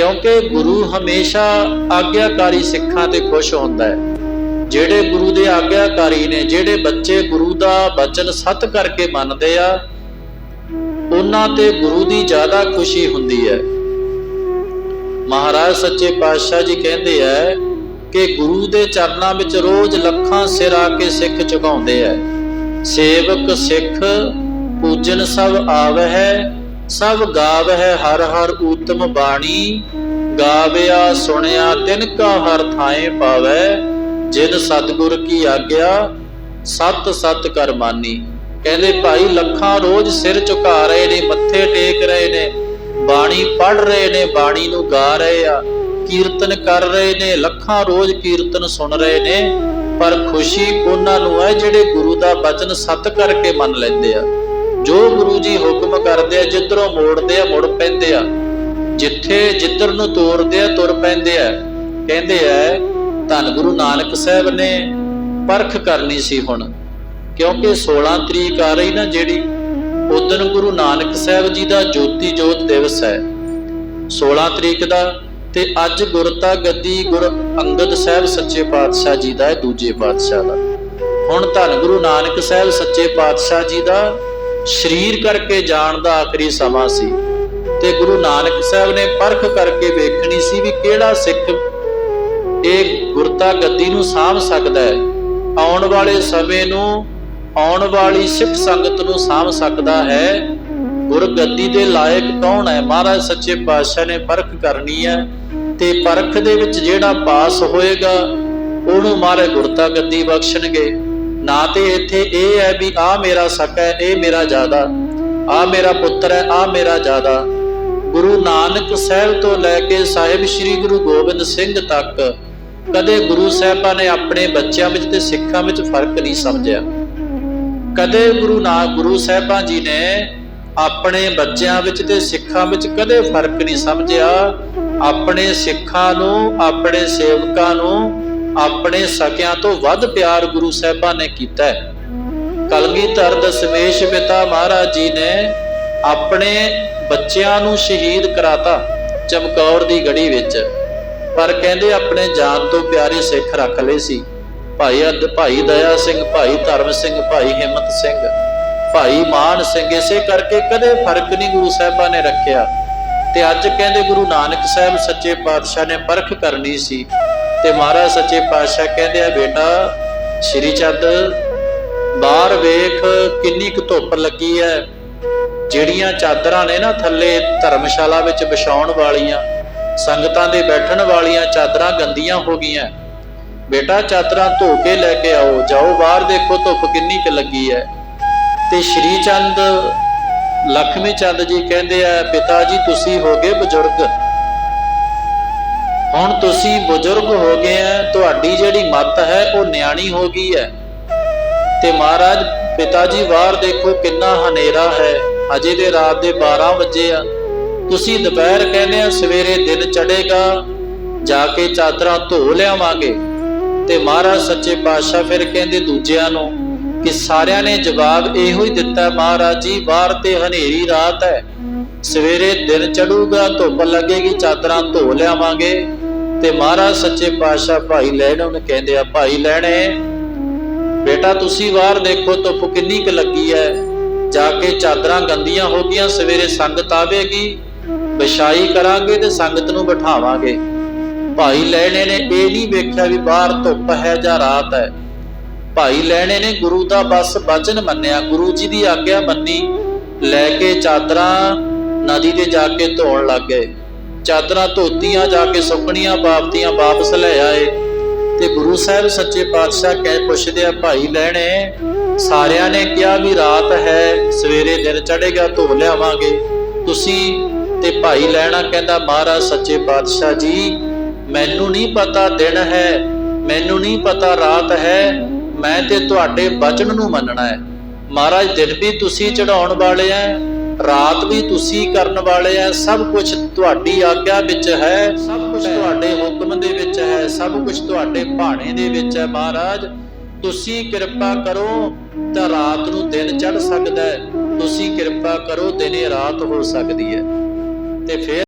ਕਿਉਂਕਿ ਗੁਰੂ ਹਮੇਸ਼ਾ ਆਗਿਆਕਾਰੀ ਸਿੱਖਾਂ ਤੇ ਖੁਸ਼ ਹੁੰਦਾ ਹੈ। ਜਿਹੜੇ ਗੁਰੂ ਦੇ ਆਗਿਆਕਾਰੀ ਨੇ, ਜਿਹੜੇ ਬੱਚੇ ਗੁਰੂ ਦਾ ਬਚਨ ਸਤ ਕਰਕੇ ਮੰਨਦੇ ਆ, ਉਹਨਾਂ ਤੇ ਗੁਰੂ ਦੀ ਜ਼ਿਆਦਾ ਖੁਸ਼ੀ ਹੁੰਦੀ ਹੈ। ਮਹਾਰਾਜ ਸੱਚੇ ਪਾਤਸ਼ਾਹ ਜੀ ਕਹਿੰਦੇ ਆ ਕਿ ਗੁਰੂ ਦੇ ਚਰਨਾਂ ਵਿੱਚ ਰੋਜ਼ ਲੱਖਾਂ ਸਿਰ ਆ ਕੇ ਸਿੱਖ ਝੁਕਾਉਂਦੇ ਆ। ਸੇਵਕ ਸਿੱਖ, ਪੂਜਨ ਸਭ ਆਵਹਿ ਸਭ ਗਾਵਹਿ ਹਰ ਹਰ ਊਤਮ ਬਾਣੀ, ਗਾਵਿਆ ਸੁਣਿਆ ਤਿਨ ਕਾ ਹਰ ਥਾਏ ਪਾਵੈ ਜਿਨ ਸਤਿਗੁਰ ਕੀ ਆਗਿਆ, ਸਤ ਸਤ ਕਰ ਕਹਿੰਦੇ, ਭਾਈ ਲੱਖਾਂ ਰੋਜ਼ ਸਿਰ ਝੁਕਾ ਰਹੇ ਨੇ, ਮੱਥੇ ਟੇਕ ਰਹੇ ਨੇ, ਬਾਣੀ ਪੜ ਰਹੇ ਨੇ, ਬਾਣੀ ਨੂੰ ਗਾ ਰਹੇ ਆ, ਕੀਰਤਨ ਕਰ ਰਹੇ ਨੇ, ਲੱਖਾਂ ਰੋਜ਼ ਕੀਰਤਨ ਸੁਣ ਰਹੇ ਨੇ, ਪਰ ਖੁਸ਼ੀ ਉਹਨਾਂ ਨੂੰ ਹੈ, ਜਿਹੜੇ ਗੁਰੂ ਦਾ ਬਚਨ ਸਤ ਕਰਕੇ ਮੰਨ ਲੈਂਦੇ ਆ। ਜੀ ਹੁਕਮ ਕਰਦੇ ਆ, ਜਿੱਧਰੋਂ ਮੋੜਦੇ ਆ, ਮੁੜ ਪੈਂਦੇ ਆ। ਜਿੱਥੇ ਜਿੱਧਰ ਨੂੰ ਤੋਰਦੇ ਆ, ਤੁਰ ਪੈਂਦੇ ਆ। ਕਹਿੰਦੇ ਆ, ਧੰਨ ਗੁਰੂ ਨਾਨਕ ਸਾਹਿਬ ਨੇ ਪਰਖ ਕਰਨੀ ਸੀ ਹੁਣ। ਕਿਉਂਕਿ 16 ਤਰੀਕ ਆ ਰਹੀ ਨਾ ਜਿਹੜੀ ਉਦਨ ਗੁਰੂ ਨਾਨਕ ਸਾਹਿਬ ਜੀ ਦਾ ਜੋਤੀ ਜੋਤ ਦਿਵਸ ਹੈ। 16 ਤਰੀਕ ਦਾ ਤੇ ਅੱਜ ਗੁਰਤਾ ਗੱਦੀ ਗੁਰ ਅੰਗਦ ਸਾਹਿਬ ਸੱਚੇ ਪਾਤਸ਼ਾਹ ਜੀ ਦਾ ਹੈ ਦੂਜੇ ਪਾਤਸ਼ਾਹ ਦਾ। ਹੁਣ ਧੰਨ ਗੁਰੂ ਨਾਨਕ ਸਾਹਿਬ ਸੱਚੇ ਪਾਤਸ਼ਾਹ ਜੀ ਦਾ ਸਰੀਰ ਕਰਕੇ ਜਾਣ ਦਾ ਆਖਰੀ ਸਮਾਂ ਸੀ ਤੇ ਗੁਰੂ ਨਾਨਕ ਸਾਹਿਬ ਨੇ ਪਰਖ ਕਰਕੇ ਵੇਖਣੀ ਸੀ ਵੀ ਕਿਹੜਾ ਸਿੱਖ ਇਹ ਗੁਰਤਾ ਗੱਦੀ ਨੂੰ ਸਾਂਭ ਸਕਦਾ ਹੈ। ਆਉਣ ਵਾਲੇ ਸਮੇਂ ਨੂੰ, ਆਉਣ ਵਾਲੀ ਸਿੱਖ ਸੰਗਤ ਨੂੰ ਸਾਂਭ ਸਕਦਾ ਹੈ। ਗੁਰਗੱਦੀ ਦੇ ਲਾਇਕ ਕੌਣ ਹੈ? ਮਹਾਰਾਜ ਸੱਚੇ ਪਾਤਸ਼ਾਹ ਨੇ ਪਰਖ ਕਰਨੀ ਹੈ ਤੇ ਪਰਖ ਦੇ ਵਿੱਚ ਜਿਹੜਾ ਪਾਸ ਹੋਏਗਾ, ਉਹਨੂੰ ਮਹਾਰਾਜ ਗੁਰਤਾ ਗੱਦੀ ਬਖਸ਼ਣਗੇ। ਨਾ ਤੇ ਇੱਥੇ ਇਹ ਹੈ ਵੀ ਆ ਮੇਰਾ ਸਕਾ ਹੈ, ਇਹ ਮੇਰਾ ਜ਼ਿਆਦਾ ਆ ਮੇਰਾ ਪੁੱਤਰ ਹੈ ਆ ਮੇਰਾ ਜ਼ਿਆਦਾ ਗੁਰੂ ਨਾਨਕ ਸਾਹਿਬ ਤੋਂ ਲੈ ਕੇ ਸਾਹਿਬ ਸ੍ਰੀ ਗੁਰੂ ਗੋਬਿੰਦ ਸਿੰਘ ਤੱਕ ਕਦੇ ਗੁਰੂ ਸਾਹਿਬਾਂ ਨੇ ਆਪਣੇ ਬੱਚਿਆਂ ਵਿੱਚ ਤੇ ਸਿੱਖਾਂ ਵਿੱਚ ਫ਼ਰਕ ਨਹੀਂ ਸਮਝਿਆ। ਕਦੇ ਗੁਰੂ ਨਾ, ਗੁਰੂ ਸਾਹਿਬਾਂ ਜੀ ਨੇ ਆਪਣੇ ਬੱਚਿਆਂ ਵਿੱਚ ਤੇ ਸਿੱਖਾਂ ਵਿੱਚ ਕਦੇ ਫ਼ਰਕ ਨਹੀਂ ਸਮਝਿਆ। ਆਪਣੇ ਸਿੱਖਾਂ ਨੂੰ, ਆਪਣੇ ਸੇਵਕਾਂ ਨੂੰ ਆਪਣੇ ਸਕਿਆਂ ਤੋਂ ਵੱਧ ਪਿਆਰ ਗੁਰੂ ਸਾਹਿਬਾਂ ਨੇ ਕੀਤਾ ਹੈ। ਕਲਗੀਧਰ ਦਸ਼ਮੇਸ਼ ਪਿਤਾ ਮਹਾਰਾਜ ਜੀ ਨੇ ਆਪਣੇ ਬੱਚਿਆਂ ਨੂੰ ਸ਼ਹੀਦ ਕਰਾਤਾ ਚਮਕੌਰ ਦੀ ਗੜੀ ਵਿੱਚ। ਪਰ ਕਹਿੰਦੇ ਆਪਣੇ ਜਾਨ ਤੋਂ ਪਿਆਰੇ ਸਿੱਖ ਰੱਖ ਲਏ ਸੀ। ਭਾਈ ਅਦ, ਭਾਈ ਦਇਆ ਸਿੰਘ, ਭਾਈ ਧਰਮ ਸਿੰਘ, ਭਾਈ ਹਿੰਮਤ ਸਿੰਘ, ਭਾਈ ਮਾਨ ਸਿੰਘ, ਇਸੇ ਕਰਕੇ ਕਦੇ ਫ਼ਰਕ ਨਹੀਂ ਗੁਰੂ ਸਾਹਿਬਾਂ ਨੇ ਰੱਖਿਆ। ਤੇ ਅੱਜ ਕਹਿੰਦੇ ਗੁਰੂ ਨਾਨਕ ਸਾਹਿਬ ਸੱਚੇ ਪਾਤਸ਼ਾਹ ਨੇ ਪਰਖ ਕਰਨੀ ਸੀ। ਤੇ ਮਹਾਰਾਜ ਸੱਚੇ ਪਾਤਸ਼ਾਹ ਕਹਿੰਦੇ ਆ, ਬੇਟਾ, ਸ਼੍ਰੀ ਚੰਦ, ਬਾਹਰ ਵੇਖ ਕਿੰਨੀ ਕੁ ਧੁੱਪ ਲੱਗੀ ਹੈ ਜਿਹੜੀਆਂ ਚਾਦਰਾਂ ਨੇ ਨਾ ਥੱਲੇ ਧਰਮਸ਼ਾਲਾ ਵਿੱਚ ਵਿਛਾਉਣ ਵਾਲੀਆਂ, ਸੰਗਤਾਂ ਦੇ ਬੈਠਣ ਵਾਲੀਆਂ ਚਾਦਰਾਂ ਗੰਦੀਆਂ ਹੋ ਗਈਆਂ। ਬੇਟਾ, ਚਾਦਰਾਂ ਧੋ ਕੇ ਲੈ ਕੇ ਆਓ, ਜਾਓ, ਬਾਹਰ ਦੇਖੋ ਧੁੱਪ ਕਿੰਨੀ ਕੁ ਲੱਗੀ ਹੈ ਤੇ ਸ਼੍ਰੀ ਚੰਦ, ਲਖਮੀ ਚੰਦ ਜੀ ਕਹਿੰਦੇ ਆ, ਪਿਤਾ ਜੀ, ਤੁਸੀਂ ਹੋ ਗਏ ਬਜ਼ੁਰਗ। ਹੁਣ ਤੁਸੀਂ ਬਜ਼ੁਰਗ ਹੋ ਗਏ ਆ, ਤੁਹਾਡੀ ਜਿਹੜੀ ਮੱਤ ਹੈ, ਉਹ ਨਿਆਣੀ ਹੋ ਗਈ ਹੈ। ਤੇ ਮਹਾਰਾਜ ਪਿਤਾ ਜੀ ਬਾਹਰ ਦੇਖੋ ਕਿੰਨਾ ਹਨੇਰਾ ਹੈ। ਅਜੇ ਦੇ ਰਾਤ ਦੇ 12 ਵਜੇ ਆ। ਤੁਸੀਂ ਦੁਪਹਿਰ ਕਹਿੰਦੇ ਆ, ਸਵੇਰੇ ਦਿਨ ਚੜੇਗਾ ਜਾ ਕੇ ਚਾਦਰਾਂ ਧੋ ਲਿਆਵਾਂਗੇ। ਤੇ ਮਹਾਰਾਜ, ਸੱਚੇ ਪਾਤਸ਼ਾਹ ਫਿਰ ਕਹਿੰਦੇ ਦੂਜਿਆਂ ਨੂੰ ਕਿ ਸਾਰਿਆਂ ਨੇ ਜਵਾਬ ਇਹੋ ਹੀ ਦਿੱਤਾ, ਮਹਾਰਾਜ ਜੀ ਬਾਹਰ ਤੇ ਹਨੇਰੀ ਰਾਤ ਹੈ। ਸਵੇਰੇ ਦਿਨ ਚੜੂਗਾ ਧੁੱਪ ਲੱਗੇਗੀ, ਚਾਦਰਾਂ ਧੋ ਲਿਆਵਾਂਗੇ। ਤੇ ਮਹਾਰਾਜ ਸੱਚੇ ਪਾਤਸ਼ਾਹ ਭਾਈ ਲੈਣੇ, ਉਹਨੇ ਕਹਿੰਦੇ ਆ, ਭਾਈ ਲੈਣੇ, ਬੇਟਾ ਤੁਸੀਂ ਬਾਹਰ ਦੇਖੋ ਧੁੱਪ ਕਿੰਨੀ ਕੁ ਲੱਗੀ ਹੈ ਜਾ ਕੇ ਚਾਦਰਾਂ ਗੰਦੀਆਂ ਹੋ ਗਈਆਂ, ਸਵੇਰੇ ਸੰਗਤ ਆਵੇਗੀ, ਵਿਛਾਈ ਕਰਾਂਗੇ ਤੇ ਸੰਗਤ ਨੂੰ ਬਿਠਾਵਾਂਗੇ। ਭਾਈ ਲੈਣੇ ਨੇ ਇਹ ਨਹੀਂ ਵੇਖਿਆ ਵੀ ਬਾਹਰ ਧੁੱਪ ਹੈ ਜਾਂ ਰਾਤ ਹੈ। ਭਾਈ ਲੈਣੇ ਨੇ ਗੁਰੂ ਦਾ ਬਸ ਵਚਨ ਮੰਨਿਆ, ਗੁਰੂ ਜੀ ਦੀ ਆਗਿਆ ਮੰਨੀ, ਲੈ ਕੇ ਚਾਦਰਾਂ ਨਦੀ ਤੇ ਜਾ ਕੇ ਧੋਣ ਲੱਗ ਗਏ। ਚਾਦਰਾਂ ਧੋਤੀਆਂ ਜਾ ਕੇ ਸੁੱਕਣੀਆਂ ਬਾਪਤੀਆਂ ਵਾਪਸ ਲੈ ਆਏ ਤੇ ਗੁਰੂ ਸਾਹਿਬ ਸੱਚੇ ਪਾਤਸ਼ਾਹ ਕਹਿ ਪੁੱਛਦੇ ਆ, ਭਾਈ ਲੈਣੇ, ਸਾਰਿਆਂ ਨੇ ਕਿਹਾ ਵੀ ਰਾਤ ਹੈ, ਸਵੇਰੇ ਦਿਨ ਚੜੇਗਾ ਧੋ ਲਿਆਵਾਂਗੇ। ਤੁਸੀਂ ਤੇ ਭਾਈ ਲੈਣਾ ਕਹਿੰਦਾ, ਮਹਾਰਾਜ ਸੱਚੇ ਪਾਤਸ਼ਾਹ ਜੀ, ਮੈਨੂੰ ਨਹੀਂ ਪਤਾ ਦਿਨ ਹੈ, ਮੈਨੂੰ ਨਹੀਂ ਪਤਾ ਰਾਤ ਹੈ, ਮੈਂ ਤੇ ਤੁਹਾਡੇ ਬਚਨ ਨੂੰ ਮੰਨਣਾ ਹੈ। ਮਹਾਰਾਜ, ਦਿਨ ਵੀ ਤੁਸੀਂ ਚੜਾਉਣ ਵਾਲੇ ਆ ਰਾਤ ਵੀ ਤੁਸੀਂ ਕਰਨ ਵਾਲੇ ਆ ਸਭ ਕੁਝ ਤੁਹਾਡੀ ਆਗਿਆ ਵਿੱਚ ਹੈ ਸਭ ਕੁਝ ਤੁਹਾਡੇ ਹੁਕਮ ਦੇ ਵਿੱਚ ਹੈ ਸਭ ਕੁਝ ਤੁਹਾਡੇ ਭਾਣੇ ਦੇ ਵਿੱਚ ਹੈ ਮਹਾਰਾਜ। ਤੁਸੀਂ ਕਿਰਪਾ ਕਰੋ ਤਾਂ ਰਾਤ ਨੂੰ ਦਿਨ ਚੜ ਸਕਦਾ ਹੈ। ਤੁਸੀਂ ਕਿਰਪਾ ਕਰੋ ਦਿਨੇ ਰਾਤ ਹੋ ਸਕਦੀ ਹੈ। ਤੇ ਫਿਰ